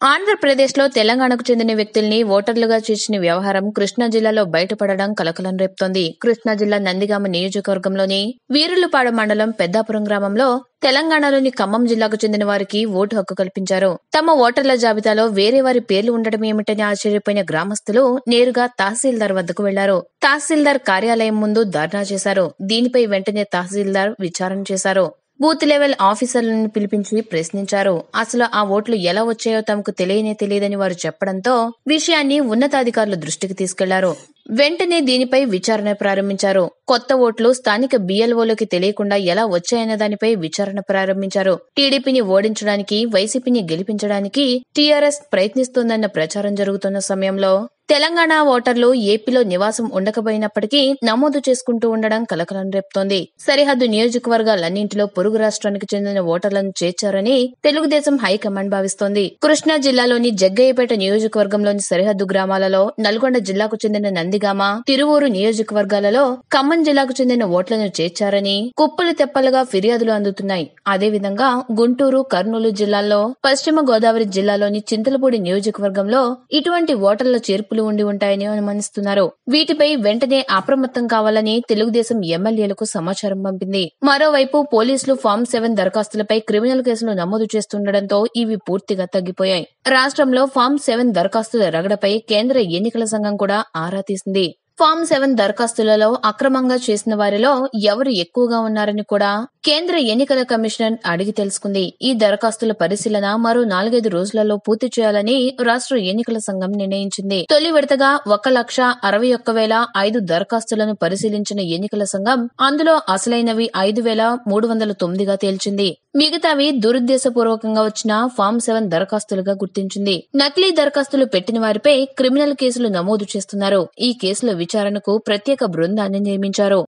ఆంధ్రప్రదేశ్లో తెలంగాణకు చెందిన వ్యక్తుల్ని ఓటర్లుగా చేర్చిన వ్యవహారం కృష్ణా జిల్లాలో బయటపడడం కలకలం రేపుతోంది. కృష్ణా జిల్లా నందిగామ నియోజకవర్గంలోని వీరులపాడు మండలం పెద్దాపురం గ్రామంలో తెలంగాణలోని ఖమ్మం జిల్లాకు చెందిన వారికి ఓటు హక్కు కల్పించారు. తమ ఓటర్ల జాబితాలో వేరే వారి పేర్లు ఉండడం ఏమిటని ఆశ్చర్యపోయిన గ్రామస్తులు నేరుగా తహసీల్దార్ వద్దకు వెళ్ళారు. తహసీల్దార్ కార్యాలయం ముందు ధర్నా చేశారు. దీనిపై వెంటనే తహసీల్దార్ విచారణ చేశారు. బూత్ లెవెల్ ఆఫీసర్లను పిలిపించి ప్రశ్నించారు. అసలు ఆ ఓట్లు ఎలా వచ్చాయో తమకు తెలియనే తెలియదని వారు చెప్పడంతో విషయాన్ని ఉన్నతాధికారుల దృష్టికి తీసుకెళ్ళారు. వెంటనే దీనిపై విచారణ ప్రారంభించారు. కొత్త ఓట్లు స్థానిక బిఎల్ఓలకి తెలియకుండా ఎలా వచ్చాయన్న దానిపై విచారణ ప్రారంభించారు. టీడీపీని ఓడించడానికి వైసీపీని గెలిపించడానికి టీఆర్ఎస్ ప్రయత్నిస్తోందన్న ప్రచారం జరుగుతున్న సమయంలో తెలంగాణ ఓటర్లు ఏపీలో నివాసం ఉండకపోయినప్పటికీ నమోదు చేసుకుంటూ ఉండడం కలకలం రేపుతోంది. సరిహద్దు నియోజకవర్గాలన్నింటిలో పొరుగు రాష్ట్రానికి చెందిన ఓటర్లను చేర్చారని తెలుగుదేశం హైకమాండ్ భావిస్తోంది. కృష్ణా జిల్లాలోని జగ్గయ్యపేట నియోజకవర్గంలోని సరిహద్దు గ్రామాలలో నల్గొండ జిల్లాకు చెందిన నందిగామ తిరువూరు నియోజకవర్గాలలో ఖమ్మం జిల్లాకు చెందిన ఓట్లను చేర్చారని కుప్పలు తెప్పలుగా ఫిర్యాదులు అందుతున్నాయి. అదేవిధంగా గుంటూరు కర్నూలు జిల్లాల్లో పశ్చిమ గోదావరి జిల్లాలోని చింతలపూడి నియోజకవర్గంలో ఇటువంటి ఓటర్ల చేర్పులు ఉండి ఉంటాయని అనుమానిస్తున్నారు. వీటిపై వెంటనే అప్రమత్తం కావాలని తెలుగుదేశం ఎమ్మెల్యేలకు సమాచారం పంపింది. మరోవైపు పోలీసులు ఫామ్ సెవెన్ దరఖాస్తులపై క్రిమినల్ కేసులు నమోదు చేస్తుండటంతో ఇవి పూర్తిగా తగ్గిపోయాయి. రాష్ట్రంలో ఫామ్ సెవెన్ దరఖాస్తుల రగడపై కేంద్ర ఎన్నికల సంఘం కూడా ఆరా తీసింది. ఫామ్ సెవెన్ దరఖాస్తులలో అక్రమంగా చేసిన వారిలో ఎవరు ఎక్కువగా ఉన్నారని కూడా కేంద్ర ఎన్నికల కమిషన్ అడిగి తెలుసుకుంది. ఈ దరఖాస్తుల పరిశీలన మరో నాలుగైదు రోజులలో పూర్తి చేయాలని రాష్ట్ర ఎన్నికల సంఘం నిర్ణయించింది. తొలి విడతగా ఒక లక్ష అరవై ఒక్క వేల ఐదు దరఖాస్తులను పరిశీలించిన ఎన్నికల సంఘం అందులో అసలైనవి ఐదు వేల మూడు వందల తొమ్మిదిగా తేల్చింది. మిగతావి దురుద్దేశపూర్వకంగా వచ్చిన ఫామ్ సెవెన్ దరఖాస్తులుగా గుర్తించింది. నకిలీ దరఖాస్తులు పెట్టిన వారిపై క్రిమినల్ కేసులు నమోదు చేస్తున్నారు. ఈ కేసుల విచారణకు ప్రత్యేక బృందాన్ని నియమించారు.